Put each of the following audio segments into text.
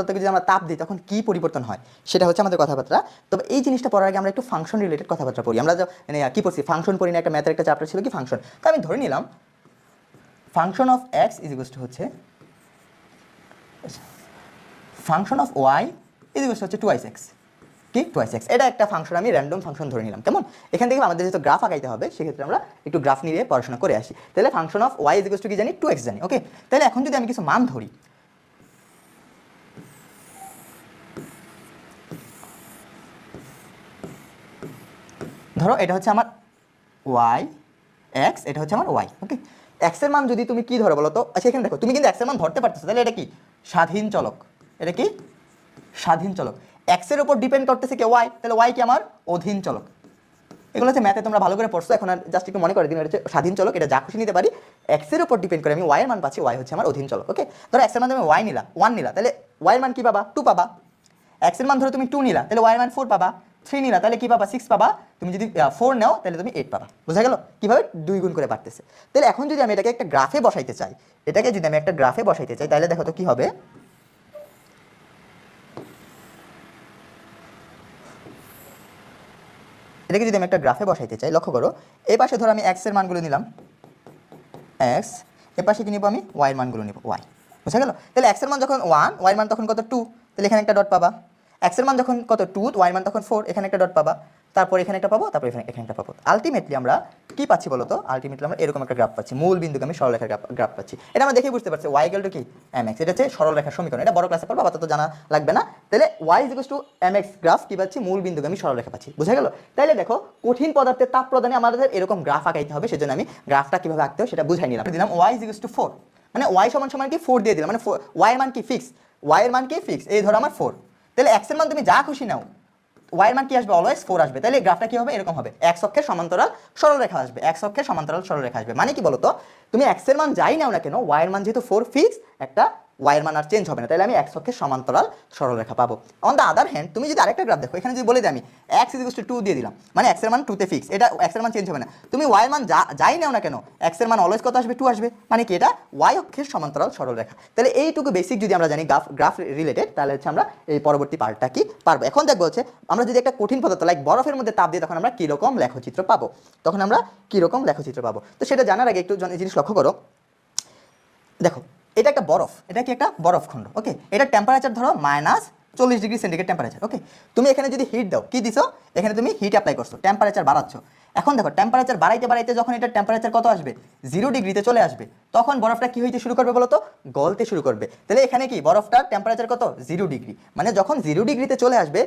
পদার্থকে যদি আমরা তাপ দিই, তখন কি পরিবর্তন হয়? সেটা হচ্ছে আমাদের কথাবার্তা। তবে এই জিনিসটা পড়ার আগে আমরা একটু ফাংশন রিলেটেড কথাবার্তা পড়ি। আমরা মানে কি পড়ছি? ফাংশন পড়ি না, একটা ম্যাথের একটা চ্যাপ্টার ছিল কি ফাংশন তো আমি ধরে নিলাম function of x is equal to হচ্ছে ফাংশন অফ ওয়াই ইজ হচ্ছে টু আইস এক্স কি? টুয়াইস এক্স এটা একটা ফাংশন আমি র্যান্ডম ফাংশন ধরে নিলাম। কেমন? এখান থেকে আমাদের যেহেতু গ্রাফ আঁকাইতে হবে, সেক্ষেত্রে আমরা একটু গ্রাফ নিয়ে পড়াশোনা করে আসি। তাহলে function of Y is equal to কি জানি? টু এক্স জানি ওকে তাহলে এখন যদি আমি কিছু মান ধরি ধরো এটা হচ্ছে আমার ওয়াই এক্স এটা হচ্ছে আমার ওয়াই ওকে এক্সের মান যদি তুমি কি ধরো বলো তো? আচ্ছা এখানে দেখো, তুমি কিন্তু এক্সের মান ধরতে পারতেছো, তাহলে এটা কি? স্বাধীন চলক। এটা কি? স্বাধীন চলক। এক্সের উপর ডিপেন্ড করতেছে কি ওয়াই তাহলে ওয়াই কি আমার? অধীন চলক। এগুলো হচ্ছে ম্যাথে তোমরা ভালো করে পড়ছো, এখন আর জাস্ট একটু মনে করে দিন, এটা হচ্ছে স্বাধীন চলক, এটা যা খুশি নিতে পারি। এক্সের উপর ডিপেন্ড করে আমি ওয়াই এর মান পাচ্ছি ওয়াই হচ্ছে আমার অধীন চলক ওকে ধরো এক্সের মান তুমি ওয়াই নিলা ওয়ান নিলা, তাহলে ওয়াই এর মান কি পাবা? টু পাবা। এক্সের মান ধরো তুমি টু নিলা, তাহলে ওয়াই এর মান ফোর পাবা। থ্রি নিলা, তাহলে কি পাবা? সিক্স পাবা। তুমি যদি ফোর নাও, তাহলে তুমি এইট পাবা। বুঝা গেল? কীভাবে? দুই গুণ করে বাড়তেছে। তাহলে এখন যদি আমি এটাকে একটা গ্রাফে বসাইতে চাই, এটাকে যদি আমি একটা গ্রাফে বসাইতে চাই, তাহলে দেখো তো কি হবে? এটাকে যদি আমি একটা গ্রাফে বসাইতে চাই, লক্ষ্য করো এই পাশে ধরো আমি এক্সের মানগুলো নিলাম। এক্স এ পাশে কি নিব আমি? ওয়াই মানগুলো নিব ওয়াই বুঝা গেল? তাহলে এক্সের মান যখন ওয়ান ওয়াই মান তখন কত? টু তাহলে এখানে একটা ডট পাবা। এক্সের মান যখন কত? টু ওয়াই মান তখন ফোর এখানে একটা ডট পাবা। তারপর এখানে একটা পাবো, তারপর এখানে এখানে একটা পাবো। আলটিমেটলি আমরা কি পাচ্ছি বলতো? আলটিমেটলি আমরা এরকম একটা গ্রাফ পাচ্ছি। মূল বিন্দুকে আমি সরলরেখার গ্রাফ পাচ্ছি। এটা আমরা দেখে বুঝতে পারছি। ওয়াই গেল টু কি? এম এক্স এটা হচ্ছে সরলরেখার সমীকরণ। এটা বড় ক্লাসে পড়ব আপাতত জানা লাগবে না। তাহলে Y is to M X graph কি পাচ্ছি? মূল বিন্দুকে আমি সরলরেখা পাচ্ছি। বুঝা গেল? তাহলে দেখো, কঠিন পদার্থের তাপ প্রদানে আমাদের এরকম গ্রাফ আঁকাইতে হবে, সেজন্য আমি গ্রাফটা কীভাবে আঁকতে হবে সেটা বুঝাই নিলাম। দিলাম ওয়াই ইজ টু ফোর মানে ওয়াই সমান সমান কি? ফোর দিয়ে দিলাম। মানে ওয়াই এর মান কি? ফিক্স ওয়াই এর মান কি? ফিক্স এই ধরো আমার ফোর তাহলে এক্সের মান তুমি যা খুশি নাও ওয়াইয়ের মান কি আসবে? অলওয়েজ ফোর আসবে। তাহলে গ্রাফটা কি হবে? এরকম হবে। এক অক্ষের সমান্তরাল সরলরেখা আসবে। এক অক্ষের সমান্তরাল সরলরেখা আসবে। মানে কি বলতো? তুমি এক্সের মান যাই নাও না কেন ওয়াইয়ের মান যেহেতু ফোর ফিক্স একটা ওয়াই এর মান আর চেঞ্জ হবে না। তাহলে আমি এক্স অক্ষের সমান্তরাল সরলরেখা পাবো। অন দ্য আদার হ্যান্ড তুমি যদি আরেকটা গ্রাফ দেখো, এখানে যদি বলে দিই আমি এক্স ইজ টু দিয়ে দিলাম মানে এক্সের মান টুতে ফিক্স এটা এক্সের মান চেঞ্জ হবে না। তুমি ওয়াই এর মান যা, যাই নাও না কেন এক্সের মান অলওয়েজ কত আসবে? টু আসবে। মানে কি এটা? ওয়াই অক্ষের সমান্তরাল সরলরেখা। তাহলে এইটুকু বেসিক যদি আমরা জানি গ্রাফ গ্রাফ রিলেটেড তাহলে হচ্ছে আমরা এই পরবর্তী পার্টটা কি পারব। এখন দেখব হচ্ছে, আমরা যদি একটা কঠিন পদার্থ লাইক বরফের মধ্যে তাপ দিয়ে, তখন আমরা কীরকম লেখচিত্র পাবো? তখন আমরা কীরকম লেখচিত্র পাবো? তো সেটা জানার আগে একটু জন- জিনিস লক্ষ্য করো। দেখো এটা একটা বরফ, এটা কি একটা বরফ খণ্ড ওকে এটা টেম্পারেচার ধরো মাইনাস চল্লিশ ডিগ্রি সেন্টিগ্রেড টেম্পারেচার ওকে তুমি এখানে যদি হিট দাও, কি দিছো? এখানে তুমি হিট অ্যাপ্লাই করছ টেম্পারেচার বাড়াচ্ছ। এখন দেখো টেম্পারেচার বাড়াইতে বাড়াইতে যখন এটা টেম্পারেচার কত আসবে? জিরো ডিগ্রিতে চলে আসবে। তখন বরফটা কি হইতে শুরু করবে বলো তো গলতে শুরু করবে। তাহলে এখানে কি, বরফটার টেম্পারেচার কত? জিরো ডিগ্রি মানে যখন জিরো ডিগ্রিতে চলে আসবে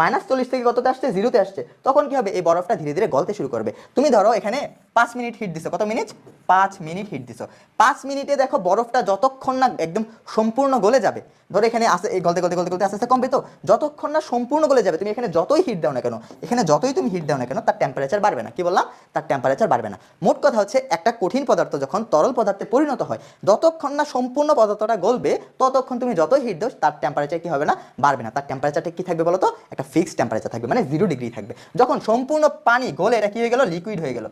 মাইনাস চল্লিশ থেকে কততে আসছে? জিরোতে আসছে। তখন কি হবে? এই বরফটা ধীরে ধীরে গলতে শুরু করবে। তুমি ধরো এখানে পাঁচ মিনিট হিট দিছো, কত মিনিট পাঁচ মিনিট হিট দিছো। পাঁচ মিনিটে দেখো বরফটা যতক্ষণ না একদম সম্পূর্ণ গলে যাবে, ধরো এখানে আসে, এই গলতে গলতে গলতে গলতে আস্তে কমবে তো যতক্ষণ না সম্পূর্ণ গলে যাবে, তুমি এখানে যতই হিট দাও না কেন, এখানে যতই তুমি হিট দাও না কেন, তার টেম্পারেচার বাড়বে না। কি বললাম? তার টেম্পারেচার বাড়বে না। মোট কথা হচ্ছে একটা কঠিন পদার্থ যখন তরল পদার্থে পরিণত হয়, যতক্ষণ না সম্পূর্ণ পদার্থটা গলবে, ততক্ষণ তুমি যতই হিট দাও, তার টেম্পারেচার কি হবে না? বাড়বে না। তার টেম্পারেচারটা কি থাকবে বলো তো? একটা ফিক্সড টেম্পারেচার থাকবে মানে জিরো ডিগ্রি থাকবে। যখন সম্পূর্ণ পানি গলে, এটা কি হয়ে গেল? লিকুইড হয়ে গেল।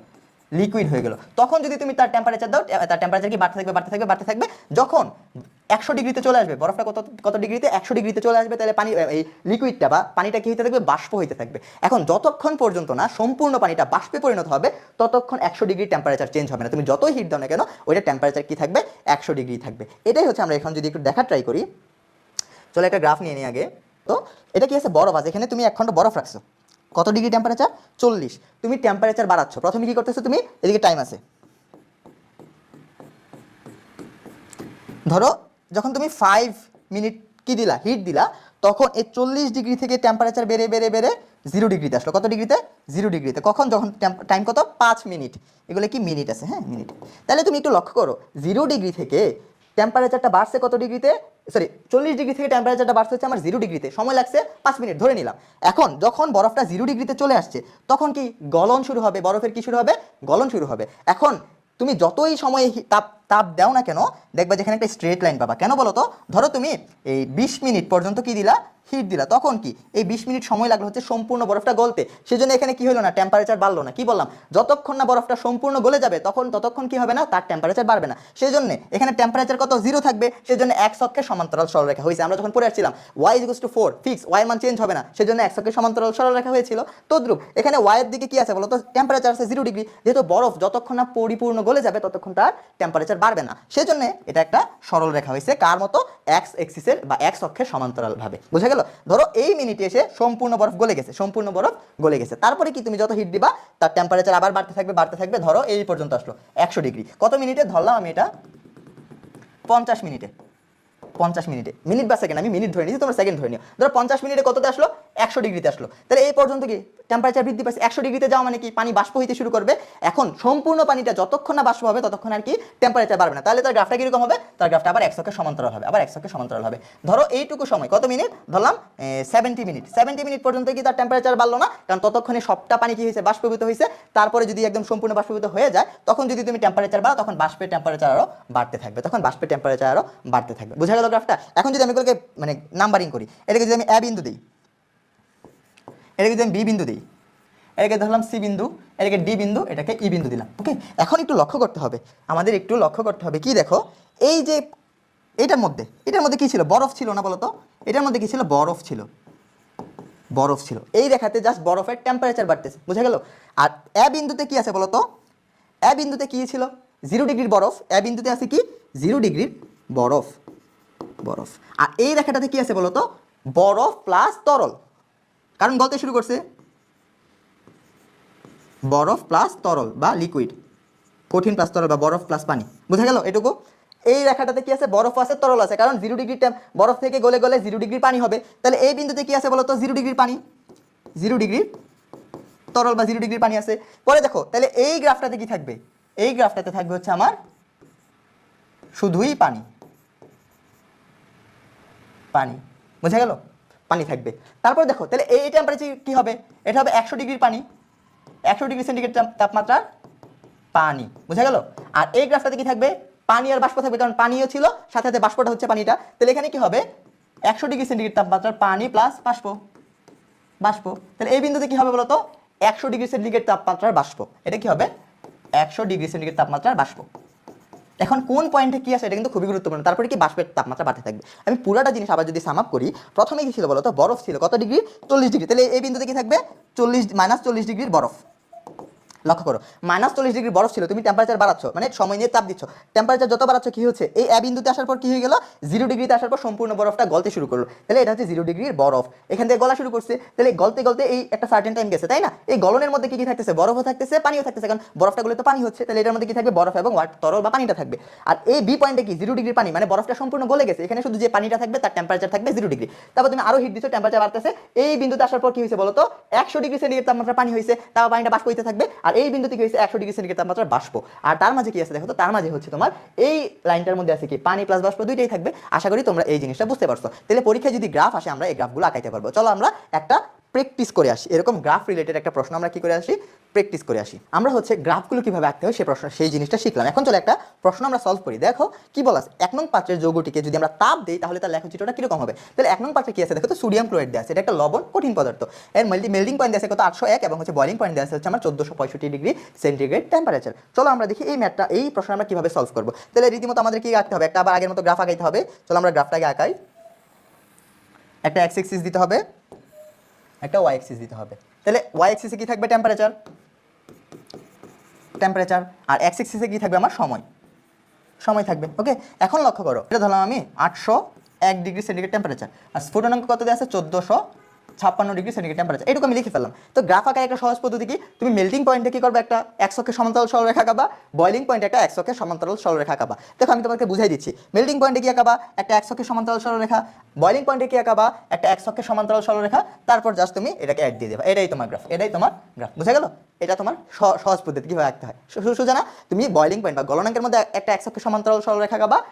লিকুইড হয়ে গেল। তখন যদি তুমি তার টেম্পারেচার দাও তার টেম্পারেচার কি বাড়তে থাকবে বাড়তে থাকবে বাড়তে থাকবে? যখন একশো ডিগ্রিতে চলে আসবে, বরফটা কত কত ডিগ্রিতে? একশো ডিগ্রিতে চলে আসবে, তাহলে পানি এই লিকুইডটা বা পানিটা কি হতে থাকবে? বাষ্প হইতে থাকবে। এখন যতক্ষণ পর্যন্ত না সম্পূর্ণ পানিটা বাষ্পে পরিণত হবে, ততক্ষণ একশো ডিগ্রি টেম্পারেচার চেঞ্জ হবে না। তুমি যতই হিট দাও না কেন, ওইটা টেম্পারেচার কি থাকবে? একশো ডিগ্রি থাকবে। এটাই হচ্ছে আমরা এখন যদি একটু দেখা ট্রাই করি। চলো একটা গ্রাফ নিয়ে নিই আগে। তো এটা কি আছে? বরফ আছে। এখানে তুমি এক খণ্ড বরফ রাখছো। কত ডিগ্রি টেম্পারেচার চল্লিশ। তুমি টেম্পারেচার বাড়াচ্ছ। প্রথমে কি করতেছো তুমি? এদিকে টাইম আছে। ধরো, যখন তুমি ফাইভ মিনিট কি দিলা? হিট দিলা, তখন এই চল্লিশ ডিগ্রি থেকে টেম্পারেচার বেড়ে বেড়ে বেড়ে জিরো ডিগ্রিতে আসলো। কত ডিগ্রিতে? জিরো ডিগ্রিতে কখন? যখন টাইম কত? পাঁচ মিনিট এগুলো কি মিনিট আছে হ্যাঁ? মিনিট তাহলে তুমি একটু লক্ষ্য করো। জিরো ডিগ্রি থেকে টেম্পারেচারটা বাড়ছে কত ডিগ্রিতে? সরি চল্লিশ ডিগ্রি থেকে টেম্পারেচারটা বাড়তে হচ্ছে আমার জিরো ডিগ্রিতে। সময় লাগছে পাঁচ মিনিট, ধরে নিলাম। এখন যখন বরফটা জিরো ডিগ্রিতে চলে আসছে, তখন কি গলন শুরু হবে? বরফের কি শুরু হবে? গলন শুরু হবে। এখন তুমি যতই সময়ে তাপ তাপ দাও না কেন, দেখবা যেখানে একটা স্ট্রেট লাইন পাবা। কেন বলো তো? ধরো তুমি এই বিশ মিনিট পর্যন্ত কি দিলা? হিট দিলা। তখন কি? এই বিশ মিনিট সময় লাগল হচ্ছে সম্পূর্ণ বরফটা গলতে। সেজন্য এখানে কি হলো না? টেম্পারেচার বাড়লো না। কি বললাম? যতক্ষণ না বরফটা সম্পূর্ণ গলে যাবে, তখন ততক্ষণ কি হবে না? তার টেম্পারেচার বাড়বে না। সেই জন্য এখানে টেম্পারেচার কত? জিরো থাকবে। সেই জন্য এক অক্ষে সমান্তরাল সরলরেখা হয়েছে। আমরা যখন পড়ে আসছিলাম Y is to four fix Y মান চেঞ্জ হবে না। সেই জন্য এক অক্ষে সমান্তরাল সরলরেখা হয়েছিল। তদ্রুপ, এখানে ওয়াইয়ের দিকে কি আছে বলো তো টেম্পারেচার আছে জিরো ডিগ্রি যেহেতু বরফ যতক্ষণ না পরিপূর্ণ গলে যাবে, ততক্ষণ তার টেম্পারেচার বাড়বে না। সেই জন্য এটা একটা সরল রেখা হয়েছে। কার মতো? এক্স এক্সিসের বা এক্স অক্ষের সমান্তরাল ভাবে বুঝা গেল। ধরো এই মিনিটে এসে সম্পূর্ণ বরফ গলে গেছে, সম্পূর্ণ বরফ গলে গেছে। তারপরে কি তুমি যত হিট দিবা, তার টেম্পারেচার আবার বাড়তে থাকবে বাড়তে থাকবে, ধরো এই পর্যন্ত আসলো, একশো ডিগ্রি কত মিনিটে? ধরলাম আমি এটা পঞ্চাশ মিনিটে পঞ্চাশ মিনিটে। মিনিট বা সেকেন্ড আমি মিনিট ধরে নিয়েছি, তোমরা সেকেন্ড ধরে নিও। ধরো পঞ্চাশ মিনিটে কততে আসলো? একশো ডিগ্রিতে আসলো। তাহলে এই পর্যন্ত কি টেম্পারেচার বৃদ্ধি পাচ্ছে একশো ডিগ্রিতে যাওয়া মানে কি পানি বাষ্প হইতে শুরু করবে? এখন সম্পূর্ণ পানিটা যতক্ষণ না বাষ্প হবে, ততক্ষণ আর কি টেম্পারেচার বাড়বে না। তাহলে তার গ্রাফটা কীরকম হবে? তার গ্রাফটা আবার একশোকে সমান্তরাল হবে, আবার একশোকে সমান্তরাল হবে। ধরো এইটুকু সময়, কত মিনিট? ধরলাম সেভেন্টি মিনিট। সেভেন্টি মিনিট পর্যন্ত কি তার টেম্পারেচার বাড়লো না? কারণ ততক্ষণে সবটা পানি কি হয়েছে? বাষ্পীভূত হয়েছে। তারপরে যদি একদম সম্পূর্ণ বাষ্পীভূত হয়ে যায়, তখন যদি তুমি টেম্পারেচার বাড়াও, তখন বাষ্পের টেম্পারেচার আরও বাড়তে থাকবে। তখন বাষ্পের টেম্পারেচার আরও বাড়তে থাকবে। বুঝা গেল গ্রাফটা এখন যদি আমি এগুলোকে মানে নাম্বারিং করি, এটাকে যদি আমি এ বিন্দু দিই এটাকে যদি আমি বি বিন্দু দিই, এটাকে ধরলাম সি বিন্দু, এটাকে ডি বিন্দু, এটাকে ই বিন্দু দিলাম ওকে এখন একটু লক্ষ্য করতে হবে, আমাদের একটু লক্ষ্য করতে হবে, কি দেখো? এই যে এটার মধ্যে এটার মধ্যে কি ছিল? বরফ ছিল না বলতো? এটার মধ্যে কি ছিল? বরফ ছিল। বরফ ছিল। এই রেখাতে জাস্ট বরফের টেম্পারেচার বাড়তেছে, বুঝা গেল? আর এ বিন্দুতে কি আছে বলতো? এ বিন্দুতে কি ছিল? জিরো ডিগ্রির বরফ। এ বিন্দুতে আছে কি? জিরো ডিগ্রির বরফ। বরফ। আর এই রেখাটাতে কি আছে বলতো? বরফ প্লাস তরল। কারণ গলতে শুরু করছে বরফ প্লাস তরল বা লিকুইড কঠিন প্লাস তরল বা বরফ প্লাস পানি। বুঝা গেল এটুকু? এই রেখাটাতে কি আছে? বরফ আছে, তরল আছে। কারণ জিরো ডিগ্রি বরফ থেকে গলে গলে জিরো ডিগ্রি পানি হবে। তাহলে এই বিন্দুতে কি আছে বলতো? জিরো ডিগ্রির পানি। জিরো ডিগ্রির তরল বা জিরো ডিগ্রির পানি আছে। পরে দেখো, তাহলে এই গ্রাফটাতে কি থাকবে? এই গ্রাফটাতে থাকবে হচ্ছে আমার শুধুই পানি। পানি। বোঝা গেল? পানি থাকবে। তারপর দেখো, তাহলে এই টেম্পারেচার কি হবে? এটা হবে একশো ডিগ্রির পানি। একশো ডিগ্রি সেন্টিগ্রেড তাপ- তাপমাত্রার পানি। বুঝা গেল? আর এই গ্রাফটাতে কি থাকবে? পানি আর বাষ্প থাকবে, কারণ পানিও ছিল, সাথে সাথে বাষ্পটা হচ্ছে পানিটা। তাহলে এখানে কি হবে? একশো ডিগ্রি সেন্টিগ্রেড তাপমাত্রার পানি প্লাস বাষ্প। বাষ্প। তাহলে এই বিন্দুতে কি হবে বলতো? একশো ডিগ্রি সেন্টিগ্রেড তাপমাত্রার বাষ্প। এটা কি হবে? একশো ডিগ্রি সেন্টিগ্রেড তাপমাত্রার বাষ্প। এখন কোন পয়েন্টে কী আছে, এটা কিন্তু খুবই গুরুত্বপূর্ণ। তারপরে কি বাষ্পের তাপমাত্রা বাড়তে থাকবে? আমি পুরাটা জিনিস আবার যদি সাম আপ করি প্রথমে কি ছিল বলতো? বরফ ছিল। কত ডিগ্রি চল্লিশ ডিগ্রি তাহলে এই বিন্দুতে কি থাকবে? চল্লিশ মাইনাস চল্লিশ ডিগ্রির বরফ। লক্ষ্য করো মাইনাস চল্লিশ ডিগ্রি বরফ ছিল, তুমি টেম্পারেচার বাড়াচ্ছ মানে সময় নিয়ে চাপ দিচ্ছ। টেম্পারেচার যত বাড়াচ্ছ, কি হচ্ছে? এই এ বিন্দুতে আসার পর কি হয়ে গেল? জিরো ডিগ্রিতে আসার পর সম্পূর্ণ বরফটা গলতে শুরু করল। তাহলে এটা হচ্ছে জিরো ডিগ্রির বরফ। এখান থেকে গলা শুরু করছে। তাহলে গলতে গলতে এই একটা সার্টেন টাইম গেছে, তাই না? এই গলনের মধ্যে কি কি থাকতেছে? বরফও থাকতেছে, পানিও থাকতেছে। কারণ বরফটা গলে তো পানি হচ্ছে। তাহলে এটার মধ্যে কি থাকবে? বরফ এবং তরল বা পানিটা থাকবে। আর এই বি পয়েন্টে কি? জিরো ডিগ্রি পানি মানে বরফটা সম্পূর্ণ গলে গেছে। এখানে শুধু যে পানিটা থাকবে, তার টেম্পারেচার থাকবে জিরো ডিগ্রি তারপর তুমি আরও হিট দিচ্ছ টেম্পারেচার বাড়তেছে। এই বিন্দুতে আসার পর কি হয়েছে বলতো? একশো ডিগ্রি সেন্টিগ্রেড তাপমাত্রা পানি হয়েছে। তারপর পানিটা বাষ্প হইতে থাকবে। আর এই বিন্দুতে কি হয়েছে? একশো ডিগ্রি সেন্টিগ্রেড তাপমাত্রা বাষ্প। আর তার মাঝে কি আছে দেখো তো? তার মাঝে হচ্ছে তোমার এই লাইনটার মধ্যে আছে কি? পানি প্লাস বাষ্প দুইটাই থাকবে। আশা করি তোমরা এই জিনিসটা বুঝতে পারছ। তাহলে পরীক্ষায় যদি গ্রাফ আসে, আমরা এই গ্রাফগুলো আঁকাইতে পারব। চলো আমরা একটা প্র্যাকটিস করে আসি। এরকম গ্রাফ রিলেটেড একটা প্রশ্ন আমরা কি করে আসি? প্র্যাকটিস করে আসি। আমরা হচ্ছে গ্রাফগুলো কীভাবে আঁকতে হয় সেই প্রশ্ন, সেই জিনিসটা শিখলাম। এখন চলো একটা প্রশ্ন আমরা সলভ করি। দেখো, কি বলাস এক নং পাত্রের যৌগটিকে যদি আমরা তাপ দিই, তাহলে তার লেখচিত্রটা কীরকম হবে? তাহলে এক নং পাত্রে কি আছে? দেখো তো সোডিয়াম ক্লোরাইড দেওয়া আছে। এটা একটা লবণ, কঠিন পদার্থ। এর মেল্টি মেল্টিং পয়েন্ট দেওয়া আছে কত? আটশো এক এবং হচ্ছে বয়লিং পয়েন্ট দেওয়া আছে হচ্ছে আমার চোদ্দশো পঁয়ষট্টি ডিগ্রি সেন্টিগ্রেড টেম্পারেচার চলো আমরা দেখি এই ম্যাটটা এই প্রশ্ন আমরা কীভাবে সলভ করব? তাহলে রীতিমতো আমাদের কি আঁকতে হবে? একটা আবার আগের মতো গ্রাফ আঁকাইতে হবে। চলো আমরা গ্রাফটাকে আঁকাই। একটা এক্স এক্সিস দিতে হবে। একটা ওয়াই এক্সিস দিতে হবে। তাহলে ওয়াই এক্সিসে কি থাকবে টেম্পারেচার টেম্পারেচার আর এক্স এক্সিসে কী থাকবে আমার সময়? সময় থাকবে ওকে এখন লক্ষ্য করো, এটা ধরলাম আমি আটশো এক ডিগ্রি সেন্টিগ্রেড টেম্পারেচার আর স্ফুটনাঙ্ক কত দেওয়া আছে? চোদ্দোশো ছাপ্পান্ন ডিগ্রি সেন্টিগ্রেড টেম্পারেচার এটুকু আমি লিখে ফেললাম। তো গ্রাফ আঁকার একটা সহজ পদ্ধতি কি? তুমি মেল্টিং পয়েন্টে কি করবে একটা? একশোকে সমান্তরাল সরলরেখা আঁকাবা। বয়লিং পয়েন্টে একটা একশোকে সমান্তরাল সরলরেখা আঁকাবা। দেখো, আমি তোমাকে বুঝাই দিচ্ছি। মেল্টিং পয়েন্টে কি আঁকাবা? একটা একশোকে সমান্তরাল সরলরেখা বয়লিং পয়েন্টে কি আঁকাবা? একটা একশোকে সমান্তরাল সরলরেখা তারপর জাস্ট তুমি এটাকে অ্যাড দিয়ে দেবা। এটাই তোমার গ্রাফ এটাই তোমার গ্রাফ বুঝা গেল? এটা তোমার সহজ পদ্ধতি। কীভাবে আঁকতে হয়? সুজা না তুমি বয়লিং পয়েন্ট বা গলনাঙ্কের মধ্যে একটা একশোকে সমান্তরাল সরলরেখা আঁকাবা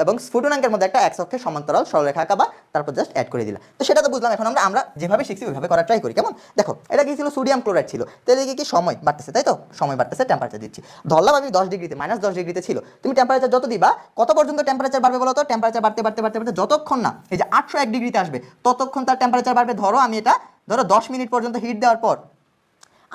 এবং- স্ফুটনাঙ্কের মধ্যে একটা একশোকে সমান্তরাল সরলরেখা আঁকাবা। তারপর জাস্ট অ্যাড করে দিলাম তো সেটা তো বুঝলাম। এখন আমরা আমরা যেভাবে শিখছি, ওইভাবে করার ট্রাই করি। কেমন? দেখো, এটা কি ছিল? সোডিয়াম ক্লোরাইড ছিল। তাহলে কি? সময় বাড়তেছে, তাই তো? সময় বাড়তেছে টেম্পারেচার দিচ্ছি। ধরলাম আমি দশ ডিগ্রিতে মাইনাস দশ ডিগ্রিতে ছিল। তুমি টেম্পারেচার যত দিবা, কত পর্যন্ত টেম্পারেচার বাড়বে বলো তো? টেম্পারেচার বাড়তে বাড়তে বাড়তে বাড়তে যতক্ষণ না, এই যে আটশো এক ডিগ্রিতে আসবে, ততক্ষণ তার টেম্পারেচার বাড়বে। ধরো আমি এটা, ধরো দশ মিনিট পর্যন্ত হিট দেওয়ার পর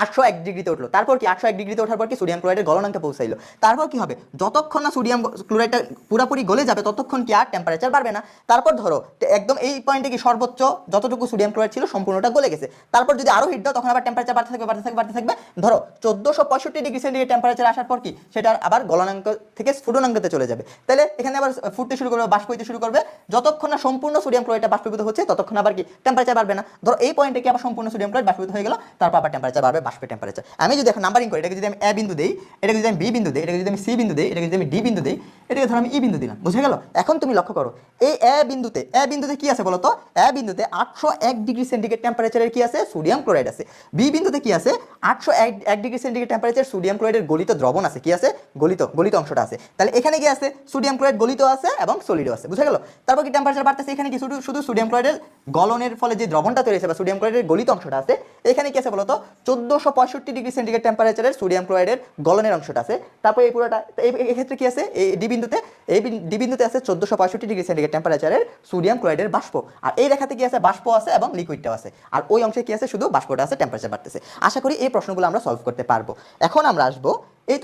আটশো এক ডিগ্রিতে উঠল। তারপর কি আটশো এক ডিগ্রিতে ওঠার পর কি সোডিয়াম ক্লোরাইডের গলনাঙ্কে পৌঁছাইলো। তারপর কি হবে? যতক্ষণ না সোডিয়াম ক্লোরাইডটা পুরোপুরি গলে যাবে, ততক্ষণ কি আর টেম্পারেচার বাড়বে না। তারপর ধরো একদম এই পয়েন্টে কি সর্বোচ্চ যতটুকু সোডিয়াম ক্লোরাইড ছিল সম্পূর্ণটা গলে গেছে। তারপর যদি আরও হিট দাও, তখন আবার টেম্পারেচার বাড়তে থাকবে বাড়তে থাকবে বাড়তে থাকবে। ধরো, চোদ্দোশো পঁয়ষট্টি ডিগ্রি সেন্টিগ্রেড টেম্পারেচার আসার পর কি? সেটা আবার গলনাঙ্ক থেকে স্ফুটনাঙ্কতে চলে যাবে। তাহলে এখানে আবার ফুটতে শুরু করবে, বাষ্প হইতে শুরু করবে। যতক্ষণ না সম্পূর্ণ সোডিয়াম ক্লোরাইডটা বাষ্পীভূত হচ্ছে, ততক্ষণ আবার কি টেম্পারেচার বাড়বে না। ধরো, এই পয়েন্টে কি আবার সম্পূর্ণ সোডিয়াম ক্লোরাইড বাষ্পীভূত হয়ে গেল, তারপর আবার টেম্পারেচার বাড়বে। বাষ্পের টেম্পারেচার আমি যদি এখন নাম্বারিং করি, এটাকে যদি আমি এ বিন্দু দেই, এটাকে যদি আমি বি বিন্দু দেই, এটাকে যদি আমি সি বিন্দু দেই, এটাকে যদি আমি ডি বিন্দু দেই, এটাকে ধরো আমি ই বিন্দু দিলাম। বুঝে গেল? এখন তুমি লক্ষ্য করো, এই এ বিন্দুতে এ বিন্দুতে কি আছে বলো তো? এ বিন্দুতে আটশো এক ডিগ্রি সেন্টিগ্রেড টেম্পারেচারের কি আছে? সোডিয়াম ক্লোরাইড আছে। বি বিন্দুতে কি আছে? আটশো এক ডিগ্রি সেন্টিগ্রেড টেম্পারেচার সোডিয়াম ক্লোরাইডের গলিত দ্রবণ আছে। কি আছে? গলিত গলিত অংশটা আছে। তাহলে এখানে কি আছে? সোডিয়াম ক্লোরাইড গলিত আছে এবং সলিডও আছে। বুঝে গেল? তারপর কি টেম্পারেচার বাড়তেছে? এখানে কি শুধু শুধু সোডিয়াম ক্লোরাইডের গলনের ফলে যে দ্রবণটা তৈরি হয়েছে বা সোডিয়াম ক্লোরাইডের গলিত অংশটা আছে, এখানে কি আছে বলতো চোদ্দোশো পঁয়ষট্টি ডিগ্রি সেন্টিগ্রেড টেম্পারেচারের সোডিয়াম ক্লোরাইডের গলনের অংশটা আছে। তারপর এই পুরোটা এই ক্ষেত্রে কি আছে? এই ডি বিন্দুতে, এই ডিবিন্দুতে আছে চোদ্দোশো পঁয়ষট্টি ডিগ্রি সেন্টিগ্রেড টেম্পারেচারের সোডিয়াম ক্লোরাইডের বাষ্প। আর এই রেখাতে কি আছে? বাষ্প আছে এবং লিকুইডটাও আছে। আর ওই অংশে কি আছে? শুধু বাষ্পটা আছে টেম্পারেচার বাড়তেছে। আশা করি এই প্রশ্নগুলো আমরা সলভ করতে পারব। এখন আমরা আসব, এই তো